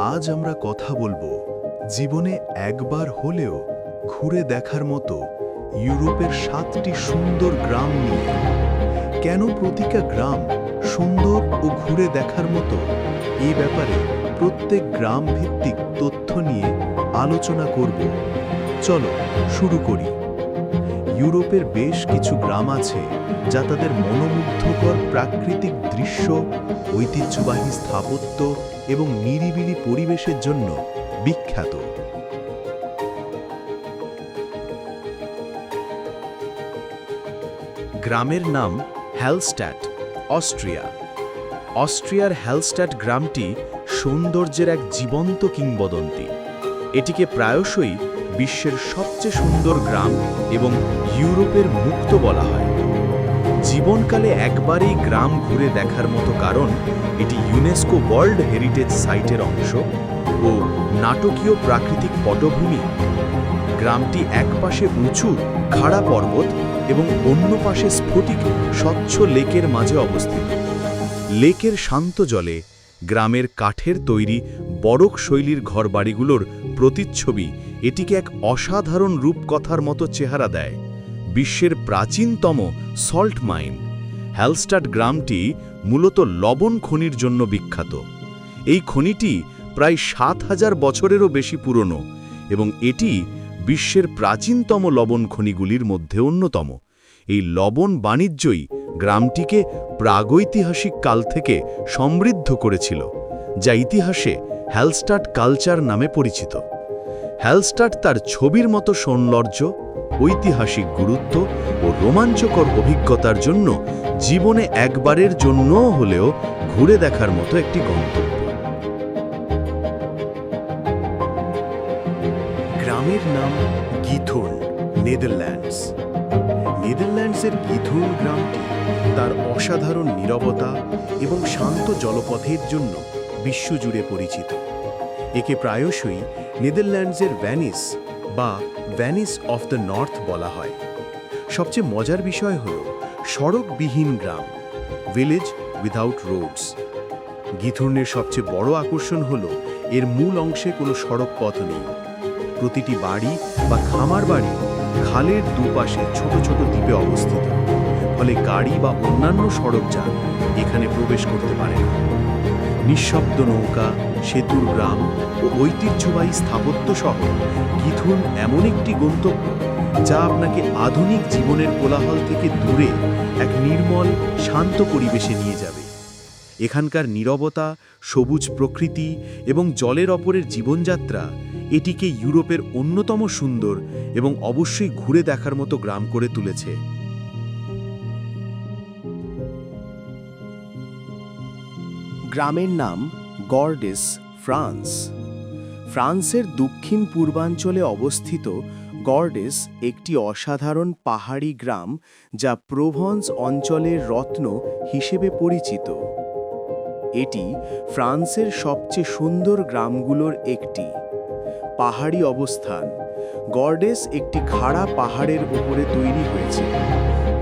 আজ আমরা কথা বলব জীবনে একবার হলেও ঘুরে দেখার মতো ইউরোপের সাতটি সুন্দর গ্রাম নিয়ে। কেন প্রতিটা গ্রাম সুন্দর ও ঘুরে দেখার মতো? এই ব্যাপারে প্রত্যেক গ্রাম ভিত্তিক তথ্য নিয়ে আলোচনা করব। চলো শুরু করি। ইউরোপের বেশ কিছু গ্রাম আছে যা তাদের মনোমুগ্ধকর প্রাকৃতিক দৃশ্য, ঐতিহ্যবাহী স্থাপত্য এবং নিরিবিলি পরিবেশের জন্য বিখ্যাত। গ্রামের নাম হ্যালস্ট্যাট অস্ট্রিয়া। অস্ট্রিয়ার হ্যালস্ট্যাট গ্রামটি সৌন্দর্যের এক জীবন্ত কিংবদন্তি। এটিকে প্রায়শই বিশ্বের সবচেয়ে সুন্দর গ্রাম এবং ইউরোপের মুক্ত বলা হয়। জীবনকালে একবারেই গ্রাম ঘুরে দেখার মতো কারণ এটি ইউনেস্কো ওয়ার্ল্ড হেরিটেজ সাইটের অংশ ও নাটকীয় প্রাকৃতিক পটভূমি। গ্রামটি একপাশে উঁচু, খাড়া পর্বত এবং অন্য পাশে স্ফটিক, স্বচ্ছ লেকের মাঝে অবস্থিত। লেকের শান্ত জলে গ্রামের কাঠের তৈরি বরক শৈলীর ঘরবাড়িগুলোর প্রতিচ্ছবি এটিকে এক অসাধারণ রূপকথার মতো চেহারা দেয়। বিশ্বের প্রাচীনতম সল্ট মাইন, হ্যালস্টাড গ্রামটি মূলত লবণ খনির জন্য বিখ্যাত। এই খনিটি প্রায় সাত হাজার বছরেরও বেশি পুরনো এবং এটি বিশ্বের প্রাচীনতম লবণ খনিগুলির মধ্যে অন্যতম। এই লবণ বাণিজ্যই গ্রামটিকে প্রাগৈতিহাসিক কাল থেকে সমৃদ্ধ করেছিল, যা ইতিহাসে হ্যালস্টাট কালচার নামে পরিচিত। হ্যালস্টাট তার ছবির মতো সৌন্দর্য, ঐতিহাসিক গুরুত্ব ও রোমাঞ্চকর অভিজ্ঞতার জন্য জীবনে একবারের জন্যও হলেও ঘুরে দেখার মতো একটি গন্তব্য। গ্রামের নাম গিথুন, নেদারল্যান্ডস। নেদারল্যান্ডসের গিথুন গ্রামটি তার অসাধারণ নিরবতা এবং শান্ত জলপথের জন্য বিশ্বজুড়ে পরিচিত। একে প্রায়শই নেদারল্যান্ডসের ভ্যানিস বা ভ্যানিস অফ দ্য নর্থ বলা হয়। সবচেয়ে মজার বিষয় হল সড়কবিহীন গ্রাম, ভিলেজ উইথাউট রোডস। গিথুর্নের সবচেয়ে বড় আকর্ষণ হল এর মূল অংশে কোনো সড়ক পথ নেই। প্রতিটি বাড়ি বা খামার বাড়ি খালের দুপাশে ছোট ছোট দ্বীপে অবস্থিত। ফলে গাড়ি বা অন্যান্য সড়ক যান এখানে প্রবেশ করতে পারে না। নিঃশব্দ নৌকা, সেতুর গ্রাম ও ঐতিহ্যবাহী স্থাপত্য সহ গিথুন এমন একটি গন্তব্য যা আপনাকে আধুনিক জীবনের কোলাহল থেকে দূরে এক নির্মল, শান্ত পরিবেশে নিয়ে যাবে। এখানকার নীরবতা, সবুজ প্রকৃতি এবং জলের অপরের জীবনযাত্রা এটিকে ইউরোপের অন্যতম সুন্দর এবং অবশ্যই ঘুরে দেখার মতো গ্রাম করে তুলেছে। গ্রামের নাম গর্ডেস, ফ্রান্স। ফ্রান্সের দক্ষিণ পূর্বাঞ্চলে অবস্থিত গর্ডেস একটি অসাধারণ পাহাড়ি গ্রাম যা প্রভন্স অঞ্চলের রত্ন হিসেবে পরিচিত। এটি ফ্রান্সের সবচেয়ে সুন্দর গ্রামগুলোর একটি। পাহাড়ি অবস্থান। গর্ডেস একটি খাড়া পাহাড়ের উপরে তৈরি হয়েছে।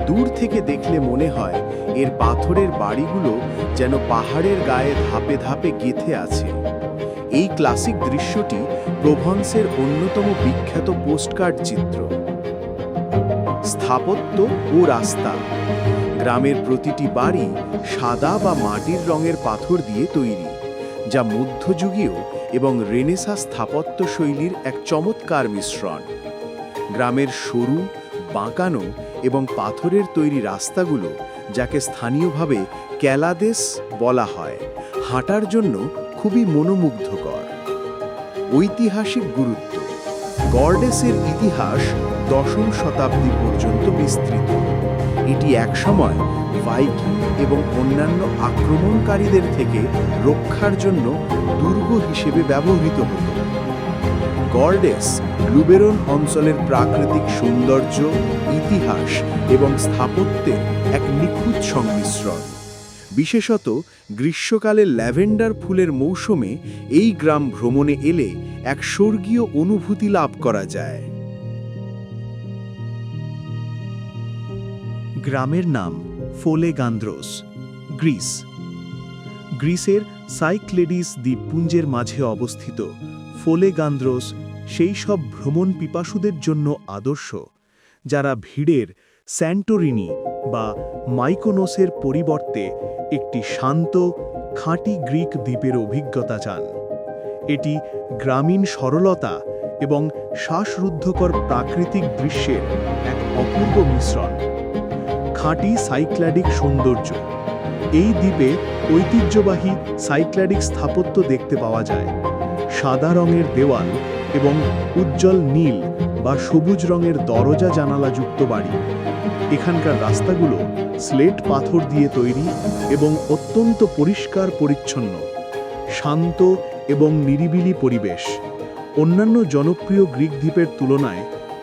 দূর থেকে দেখলে মনে হয় এর পাথরের বাড়িগুলো যেন পাহাড়ের গায়ে ধাপে ধাপে গেথে আছে। এই ক্লাসিক দৃশ্যটি প্রভন্সের অন্যতম বিখ্যাত পোস্টকার্ড চিত্র। স্থাপত্য ও রাস্তা। গ্রামের প্রতিটি বাড়ি সাদা বা মাটির রঙের পাথর দিয়ে তৈরি, যা মধ্যযুগীয় এবং রেনেসা স্থাপত্য শৈলীর এক চমৎকার মিশ্রণ। গ্রামের সরু, বাঁকানো এবং পাথরের তৈরি রাস্তাগুলো যাকে স্থানীয়ভাবে ক্যালাদেস বলা হয়, হাঁটার জন্য খুবই মনোমুগ্ধকর। ঐতিহাসিক গুরুত্ব, গর্ডেসের ইতিহাস দশম শতাব্দী পর্যন্ত বিস্তৃত। এটি একসময় ভাইকিং এবং অন্যান্য আক্রমণকারীদের থেকে রক্ষার জন্য দুর্গ হিসেবে ব্যবহৃত হতো। গর্ডেস লুবেরন অঞ্চলের প্রাকৃতিক সৌন্দর্য, ইতিহাস এবং স্থাপত্যের এক নিখুঁত সংমিশ্রণ। বিশেষত গ্রীষ্মকালে ল্যাভেন্ডার ফুলের মৌসুমে এই গ্রাম ভ্রমণে এলে এক স্বর্গীয় অনুভূতি লাভ করা যায়। গ্রামের নাম ফোলেগান্দ্রোস, গ্রিস। গ্রিসের সাইক্লেডিস দ্বীপপুঞ্জের মাঝে অবস্থিত ফোলেগান্দ্রোস সেই সব ভ্রমণ পিপাসুদের জন্য আদর্শ, যারা ভিড়ের স্যান্টোরিনি বা মাইকোনোসের পরিবর্তে একটি শান্ত, খাঁটি গ্রিক দ্বীপের অভিজ্ঞতা চান। এটি গ্রামীণ সরলতা এবং শ্বাসরুদ্ধকর প্রাকৃতিক দৃশ্যের এক অপূর্ব মিশ্রণ। খাঁটি সাইক্ল্যাডিক সৌন্দর্য। এই দ্বীপে ঐতিহ্যবাহী সাইক্ল্যাডিক স্থাপত্য দেখতে পাওয়া যায়। সাদা রঙের দেওয়াল এবং উজ্জ্বল নীল বা সবুজ রঙের দরজা জানালাযুক্ত বাড়ি। এখানকার রাস্তাগুলো স্লেট পাথর দিয়ে তৈরি এবং অত্যন্ত পরিষ্কার পরিচ্ছন্ন, শান্ত এবং নিরিবিলি পরিবেশ। অন্যান্য জনপ্রিয় গ্রিক দ্বীপের তুলনায়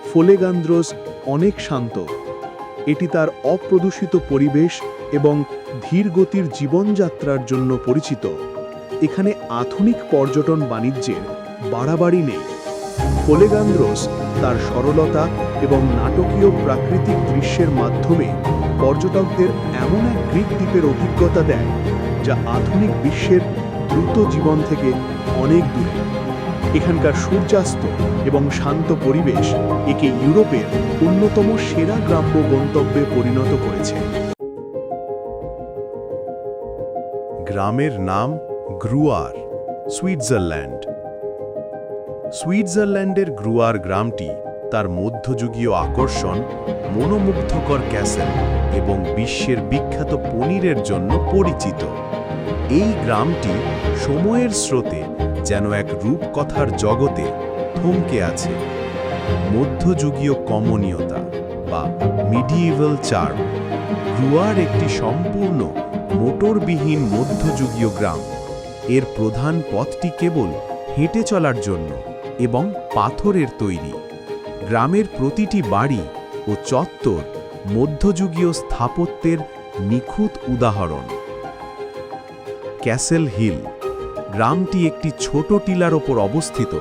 ফোলেগান্দ্রোস অনেক শান্ত। এটি তার অপ্রদূষিত পরিবেশ এবং ধীর গতির জীবনযাত্রার জন্য পরিচিত। এখানে আধুনিক পর্যটন বাণিজ্যের বাড়াবাড়ি নেই। ফোলেগান্দ্রোস তার সরলতা এবং নাটকীয় প্রাকৃতিক দৃশ্যের মাধ্যমে পর্যটকদের এমন এক গ্রিক দ্বীপের অভিজ্ঞতা দেয়, যা আধুনিক বিশ্বের দ্রুত জীবন থেকে অনেক দূরে। এখানকার সূর্যাস্ত এবং শান্ত পরিবেশ একে ইউরোপের অন্যতম সেরা গ্রাম্য গন্তব্যে পরিণত করেছে। গ্রামের নাম গ্রুয়ার সুইজারল্যান্ড সুইজারল্যান্ডের গ্রুয়ার গ্রামটি তার মধ্যযুগীয় আকর্ষণ, মনোমুগ্ধকর ক্যাসেল এবং বিশ্বের বিখ্যাত পনিরের জন্য পরিচিত। এই গ্রামটি সময়ের স্রোতে যেন এক রূপকথার জগতে থমকে আছে। মধ্যযুগীয় কমনীয়তা বা মিডিয়েভাল চার্ম, গ্রুয়ার একটি সম্পূর্ণ মোটরবিহীন মধ্যযুগীয় গ্রাম। এর প্রধান পথটি কেবল হেঁটে চলার জন্য এবং পাথরের তৈরি। গ্রামের প্রতিটি বাড়ি ও চত্বর মধ্যযুগীয় স্থাপত্যের নিখুঁত উদাহরণ। ক্যাসেল হিল গ্রামটি একটি ছোট টিলার ওপর অবস্থিত,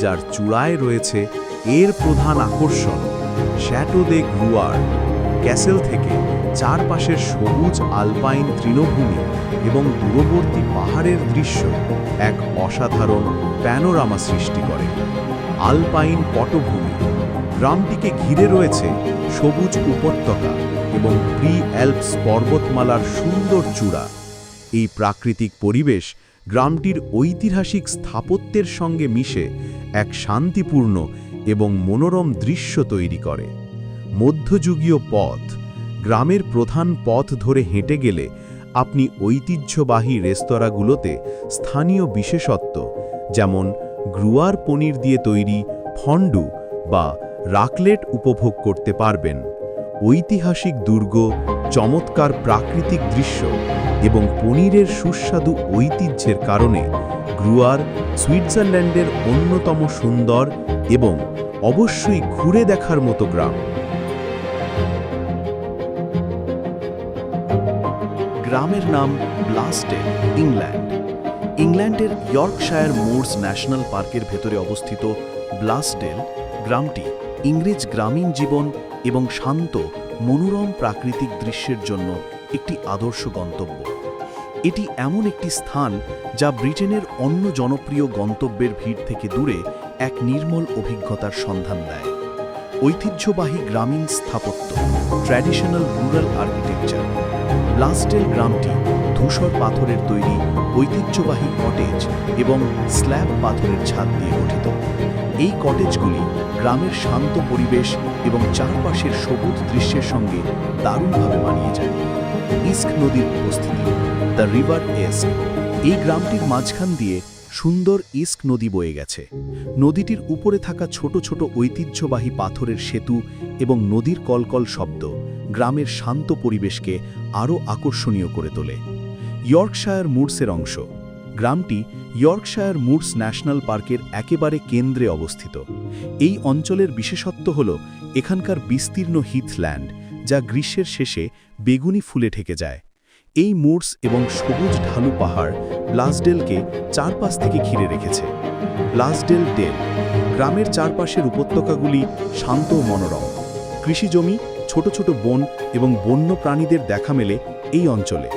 যার চূড়ায় রয়েছে এর প্রধান আকর্ষণ শ্যাটো দে গ্রুয়ার ক্যাসেল থেকে। চারপাশের সবুজ আলপাইন তৃণভূমি এবং দূরবর্তী পাহাড়ের দৃশ্য এক অসাধারণ প্যানোরামা সৃষ্টি করে। আলপাইন পটভূমি। গ্রামটিকে ঘিরে রয়েছে সবুজ উপত্যকা এবং প্রি অ্যালপস পর্বতমালার সুন্দর চূড়া। এই প্রাকৃতিক পরিবেশ গ্রামটির ঐতিহাসিক স্থাপত্যের সঙ্গে মিশে এক শান্তিপূর্ণ এবং মনোরম দৃশ্য তৈরি করে। মধ্যযুগীয় পথ গ্রামের প্রধান পথ ধরে হেঁটে গেলে আপনি ঐতিহ্যবাহী রেস্তোরাঁগুলোতে স্থানীয় বিশেষত্ব, যেমন গ্রুয়ার পনির দিয়ে তৈরি ফন্ডু বা রাকলেট উপভোগ করতে পারবেন। ঐতিহাসিক দুর্গ, চমৎকার প্রাকৃতিক দৃশ্য এবং পনিরের সুস্বাদু ঐতিহ্যের কারণে গ্রুয়ার সুইজারল্যান্ডের অন্যতম সুন্দর এবং অবশ্যই ঘুরে দেখার মতো গ্রাম। গ্রামের নাম ব্লাস্টেড ইংল্যান্ড। ইংল্যান্ডের ইয়র্কশায়ার মোর্স ন্যাশনাল পার্কের ভেতরে অবস্থিত ব্লাস্টেল গ্রামটি ইংরেজ গ্রামীণ জীবন এবং শান্ত, মনোরম প্রাকৃতিক দৃশ্যের জন্য একটি আদর্শ গন্তব্য। এটি এমন একটি স্থান যা ব্রিটেনের অন্য জনপ্রিয় গন্তব্যের ভিড় থেকে দূরে এক নির্মল অভিজ্ঞতার সন্ধান দেয়। ঐতিহ্যবাহী গ্রামীণ স্থাপত্য ট্র্যাডিশনাল রুরাল আর্কিটেকচার ব্লাস্টেল গ্রামটি ধূসর পাথরের তৈরি ঐতিহ্যবাহী কটেজ এবং স্ল্যাব পাথরের ছাদ দিয়ে গঠিত। এই কটেজগুলি গ্রামের শান্ত পরিবেশ এবং চারপাশের সবুজ দৃশ্যের সঙ্গে দারুণভাবে মানিয়ে যায়। ইস্ক নদীর উপস্থিতি দ্য রিভার এস্ক এই গ্রামটির মাঝখান দিয়ে সুন্দর ইস্ক নদী বয়ে গেছে। নদীটির উপরে থাকা ছোট ছোট ঐতিহ্যবাহী পাথরের সেতু এবং নদীর কলকল শব্দ গ্রামের শান্ত পরিবেশকে আরও আকর্ষণীয় করে তোলে। ইয়র্কশায়ার মুডসের অংশ। গ্রামটি ইয়র্কশায়ার মুডস ন্যাশনাল পার্কের একেবারে কেন্দ্রে অবস্থিত। এই অঞ্চলের বিশেষত্ব হল এখানকার বিস্তীর্ণ হিথল্যান্ড, যা গ্রীষ্মের শেষে বেগুনি ফুলে ঠেকে যায়। এই মুডস এবং সবুজ ঢালু পাহাড় ব্লাসডেলকে চারপাশ থেকে ঘিরে রেখেছে। ব্লাসডেল ডেল, গ্রামের চারপাশের উপত্যকাগুলি শান্ত মনোরম। কৃষিজমি ছোট ছোট বন এবং বন্য প্রাণীদের দেখা মেলে এই অঞ্চলে।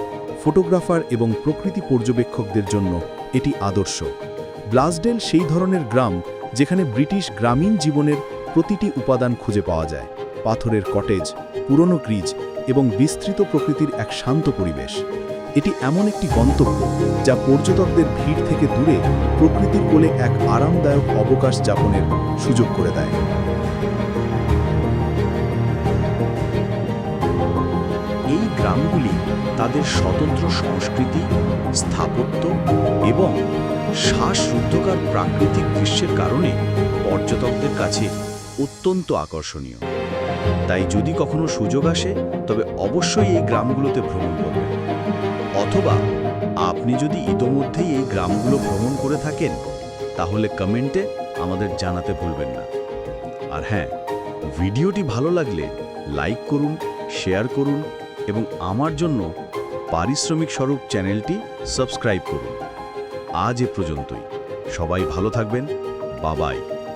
ফটোগ্রাফার এবং প্রকৃতি পর্যবেক্ষকদের জন্য এটি আদর্শ। ব্লাসডেল সেই ধরনের গ্রাম যেখানে ব্রিটিশ গ্রামীণ জীবনের প্রতিটি উপাদান খুঁজে পাওয়া যায়। পাথরের কটেজ, পুরনো ক্রিজ এবং বিস্তৃত প্রকৃতির এক শান্ত পরিবেশ। এটি এমন একটি গন্তব্য যা পর্যটকদের ভিড় থেকে দূরে প্রকৃতির কোলে এক আরামদায়ক অবকাশ যাপনের সুযোগ করে দেয়। গ্রামগুলি তাদের স্বতন্ত্র সংস্কৃতি, স্থাপত্য এবং শ্বাসরুদ্ধকার প্রাকৃতিক দৃশ্যের কারণে পর্যটকদের কাছে অত্যন্ত আকর্ষণীয়। তাই যদি কখনো সুযোগ আসে, তবে অবশ্যই এই গ্রামগুলোতে ভ্রমণ করবেন। অথবা আপনি যদি ইতোমধ্যেই এই গ্রামগুলো ভ্রমণ করে থাকেন, তাহলে কমেন্টে আমাদের জানাতে ভুলবেন না। আর হ্যাঁ ভিডিওটি ভালো লাগলে লাইক করুন শেয়ার করুন এবং আমার জন্য পারিশ্রমিক স্বরূপ চ্যানেলটি সাবস্ক্রাইব করুন। আজ এ পর্যন্তই। সবাই ভালো থাকবেন। বাবাই।